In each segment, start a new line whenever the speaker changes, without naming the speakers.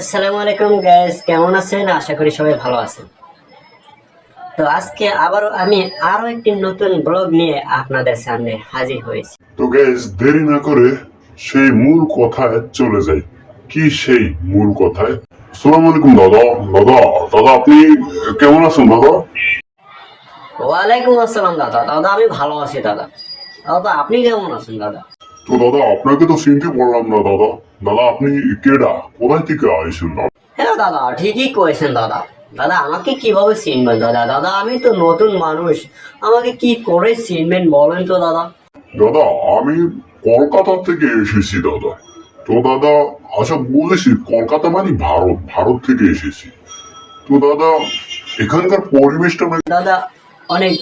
আসসালামু আলাইকুম গাইস কেমন আছেন? আশা করি সবাই ভালো আছেন। তো আজকে আবারও আমি আরও একটি নতুন ব্লগ নিয়ে আপনাদের সামনে হাজির হয়েছি।
তো গ্যাস দেরি না করে সেই মূল কথায় চলে যাই। কি সেই মূল কথায়? সালাম আলাইকুম দাদা দাদা দাদা আপনি কেমন আছেন দাদা?
ওয়ালাইকুম আসসালাম দাদা দাদা আমি ভালো আছি দাদা। দাদা আপনি কেমন আছেন দাদা?
তো দাদা আপনাকে তো চিনতে পারলাম না দাদা। দাদা আপনি কেডা? কোথায় থেকে আইসেন দাদা?
হ্যাঁ দাদা ঠিকই কয়েছেন দাদা। দাদা আমাকে কীভাবে চিনবেন দাদা? দাদা আমি তো নতুন মানুষ। আমাকে কি করে চিনবেন বলেন তো দাদা।
দাদা আমি কলকাতা থেকে এসেছি দাদা। তো দাদা আচ্ছা বলেছি কলকাতা মানে ভারত ভারত থেকে এসেছি। তো দাদা এখানকার পরিবেশটা মানে
দাদা অনেক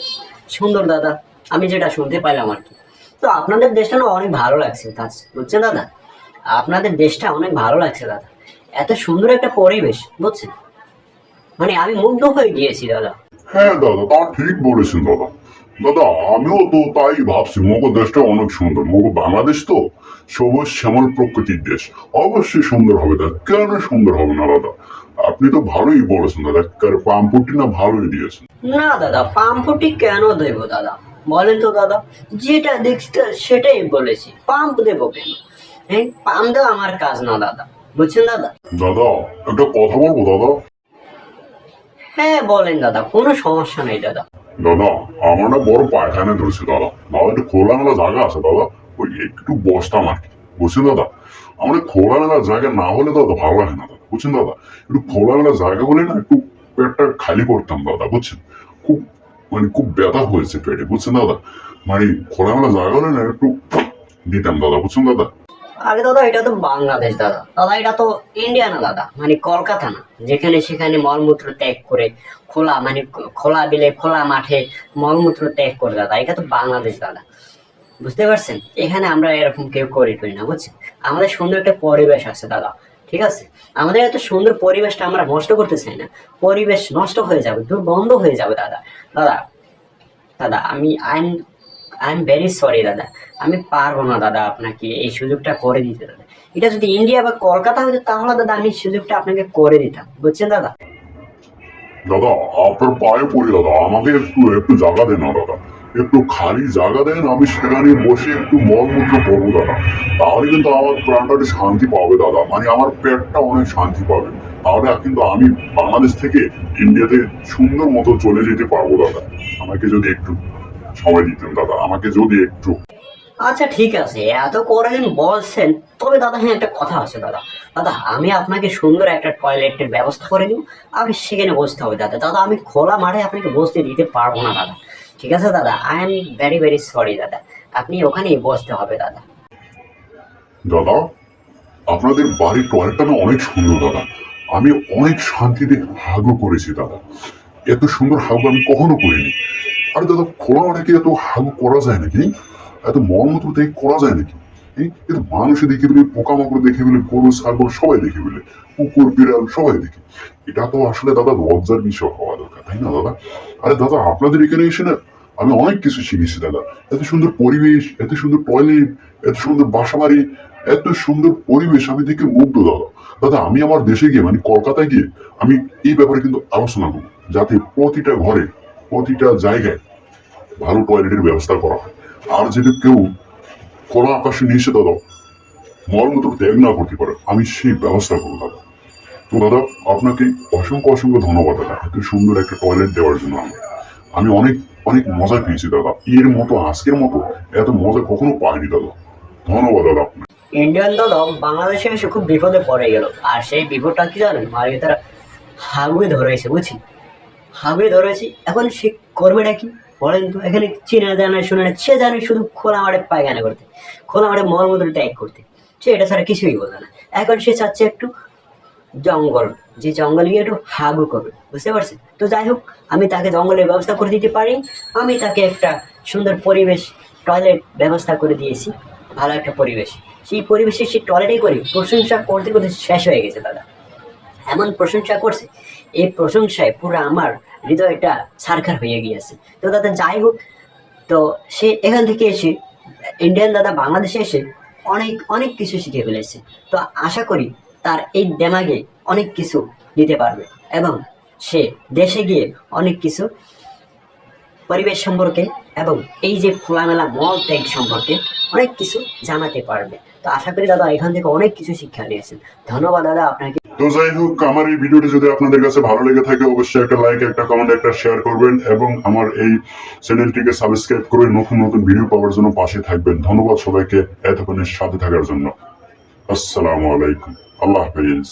সুন্দর দাদা। আমি যেটা শুনতে পাইলাম আর কি। তো আপনাদের দেশটা না অনেক ভালো লাগছে বুঝছেন দাদা? আপনাদের দেশটা অনেক ভালো লাগছে দাদা। এত সুন্দর একটা পরিবেশ বুঝছেন? মানে আমি মুগ্ধ হয়ে গিয়েছি দাদা।
হ্যাঁ দাদা তা ঠিক বলেছেন দাদা। দাদা আমিও তো তাই ভাবছি মগো দেশটা অনেক সুন্দর। মগো বাংলাদেশ তো সবুজ শ্যামল প্রকৃতির দেশ। অবশ্যই সুন্দর হবে দাদা। কেন সুন্দর হবে না দাদা? আপনি তো ভালোই বলেছেন দাদা কার পাম্পুটি না ভালোই দিয়েছেন।
না দাদা পাম্পটি কেন দেব দাদা? বলেন তো দাদা যেটা দেখতে সেটাই বলেছি পাম্প দেবো কেন? হ্যাঁ পাম্প দেওয়া আমার কাজ না দাদা বুঝছেন দাদা?
দাদা একটা কথা বলব দাদা?
হ্যাঁ বলেন দাদা কোনো সমস্যা নেই দাদা।
দাদা আমার না বড় পায়খানা ধরছে দাদা। দাদা একটু খোলামেলা জায়গা আছে দাদা ওই একটু বসতাম আর কি বুঝছেন দাদা? আমার খোলামেলা জায়গা না হলে দাদা ভালো লাগে না দাদা বুঝছেন দাদা? একটু খোলামেলা জায়গা হলে না একটু পেটটা খালি করতাম দাদা বুঝছেন? মানে খুব ব্যথা হয়েছে পেটে, বুঝছেন দাদা? মানে খোলামেলা জায়গা হলে না একটু দিতাম দাদা, বুঝছেন দাদা?
আরে দাদা, এটা তো বাংলাদেশ দাদা। দাদা, এটা তো ইন্ডিয়া না দাদা মানে কলকাতা না। যেখানে সেখানে মলমূত্র ত্যাগ করে খোলা মানে খোলা বিলে, খোলা মাঠে মলমূত্র ত্যাগ করে দাদা। এটা তো বাংলাদেশ দাদা। বুঝতে পারছেন? এখানে আমরা এরকম কেউ করি করি না, বুঝছেন? আমাদের সুন্দর একটা পরিবেশ আছে দাদা। ঠিক আছে? আমাদের এত সুন্দর পরিবেশটা আমরা নষ্ট করতে চাই না। পরিবেশ নষ্ট হয়ে যাবে দুর্গন্ধ হয়ে যাবে দাদা। দাদা দাদা, আমি I am I am very sorry দাদা। আমি পারব না দাদা আপনাকে এই সুযোগটা করে দিতে দাদা। এটা যদি ইন্ডিয়া বা কলকাতা হতো তাহলে দাদা আমি সুযোগটা আপনাকে করে দিতাম। বুঝছেন দাদা?
দাদা, আপনার পায়ে পড়ি দাদা। আমাকে একটু একটু জায়গা দেন না দাদা। একটু খালি জায়গা দেন, আমি সেখানে বসে একটু মলমূত্র করব, দাদা। তাহলে কিন্তু আমার প্রাণটা শান্তি পাবে, দাদা। মানে আমার পেটটা অনেক শান্তি পাবে। তাহলে কিন্তু আমি বাংলাদেশ থেকে ইন্ডিয়াতে সুন্দর মতো চলে যেতে পারব, দাদা। আমাকে যদি একটু সময় দিতেন, দাদা। আমাকে যদি একটু।
আচ্ছা ঠিক আছে। এত করেন, বলছেন। তবে দাদা হ্যাঁ একটা কথা আছে, দাদা। দাদা, আমি আপনাকে সুন্দর একটা টয়লেটের ব্যবস্থা করে দিব। আপনি সেখানে বসতে হবে, দাদা। দাদা, আমি খোলা মাঠে আপনাকে বসতে দিতে পারব না, দাদা। ঠিক আছে দাদা? I am very very sorry দাদা। আপনি ওখানেই বসতে হবে, দাদা।
দাদা, আপনাদের বাড়ির টয়লেটটা না অনেক সুন্দর, দাদা। আমি অনেক শান্তিতে হাগু করেছি, দাদা। এত সুন্দর হাগু আমি কখনো করিনি। আরে দাদা, খোলা কি এত হাগু করা যায় নাকি? এত মলমূত্র থেকে করা যায় নাকি? এত মানুষে দেখে বলে পোকামাকড় দেখে বলে গরু, ছাগল সবাই দেখে বলে কুকুর, বিড়াল সবাই দেখে। এটা তো আসলে দাদা লজ্জার বিষয় হওয়া দরকার, তাই না দাদা? আরে দাদা, আপনাদের এখানে এসে না আমি অনেক কিছু শিখেছি দাদা। এত সুন্দর পরিবেশ, এত সুন্দর টয়লেট এত সুন্দর বাসা বাড়ি এত সুন্দর পরিবেশ আমি দেখে মুগ্ধ দাদা। দাদা, আমি আমার দেশে গিয়ে মানে কলকাতায় গিয়ে আমি এই ব্যাপারে কিন্তু আলোচনা করব, যাতে প্রতিটা ঘরে, প্রতিটা জায়গায় ভালো টয়লেটের ব্যবস্থা করা হয়। আর যদি কেউ খোলা আকাশে নিচে দাদা মলমূত্র ত্যাগ না করতে পারে, আমি সেই ব্যবস্থা করব দাদা। তো দাদা, আপনাকে অসংখ্য অসংখ্য ধন্যবাদ দাদা, এত সুন্দর একটা টয়লেট দেওয়ার জন্য আমি আমি অনেক অনেক মজা পেয়েছি দাদা এর মতো, আজকের মতো এত মজা কখনো পাইনি দাদা। ধন্যবাদ দাদা আপনাকে।
ইন্ডিয়ান দল বাংলাদেশে এসে খুব বিপদে পড়ে গেল। আর সেই বিপদটা কি জানেন? মারিয়ে তারা হাগুয়ে ধরেছে, বুঝছি? হাগুয়ে ধরেছি, এখন সে করবেটা কি? বলেন তো এখানে চেনা জানা শুনে না সে জানে শুধু খোলা মাঠে পায়খানা করতে, খোলা মাঠে মলমূত্র ত্যাগ করতে। সে এটা ছাড়া কিছুই বোঝে না। এখন সে চাচ্ছে একটু জঙ্গল, যে জঙ্গল গিয়ে একটু হাগু করবে, বুঝতে পারছেন? তো যাই হোক, আমি তাকে জঙ্গলের ব্যবস্থা করে দিতে পারি। আমি তাকে একটা সুন্দর পরিবেশ টয়লেট ব্যবস্থা করে দিয়েছি। ভালো একটা পরিবেশ। সেই পরিবেশে সে টয়লেটেই করি প্রশংসা করতে করতে শেষ হয়ে গেছে, দাদা। এমন প্রশংসা করছে, এই প্রশংসায় পুরো আমার হৃদয়টা সারখার হয়ে গিয়েছে। তো দাদা, যাই হোক, তো সে এখান থেকে এসে ইন্ডিয়ান দাদা বাংলাদেশে এসে অনেক অনেক কিছু শিখে ফেলেছে। তো আশা করি তার এই দেমাগে অনেক কিছু দিতে পারবে এবং সে দেশে গিয়ে অনেক কিছু পরিবেশ সম্পর্কে এবং এই যে খোলামেলা মল ত্যাগ সম্পর্কে অনেক কিছু জানাতে পারবে। তো আশা করি দাদা এখান থেকে অনেক কিছু শিক্ষা নিয়েছেন। ধন্যবাদ দাদা আপনাকে।
তো যাই হোক, আমার এই ভিডিওটি যদি আপনাদের কাছে ভালো লেগে থাকে, অবশ্যই একটা লাইক একটা কমেন্ট একটা শেয়ার করবেন এবং আমার এই চ্যানেলটিকে সাবস্ক্রাইব করে নতুন নতুন ভিডিও পাওয়ার জন্য পাশে থাকবেন। ধন্যবাদ সবাইকে এতক্ষণের সাথে থাকার জন্য। আসসালামু আলাইকুম। আল্লাহ হাফিজ।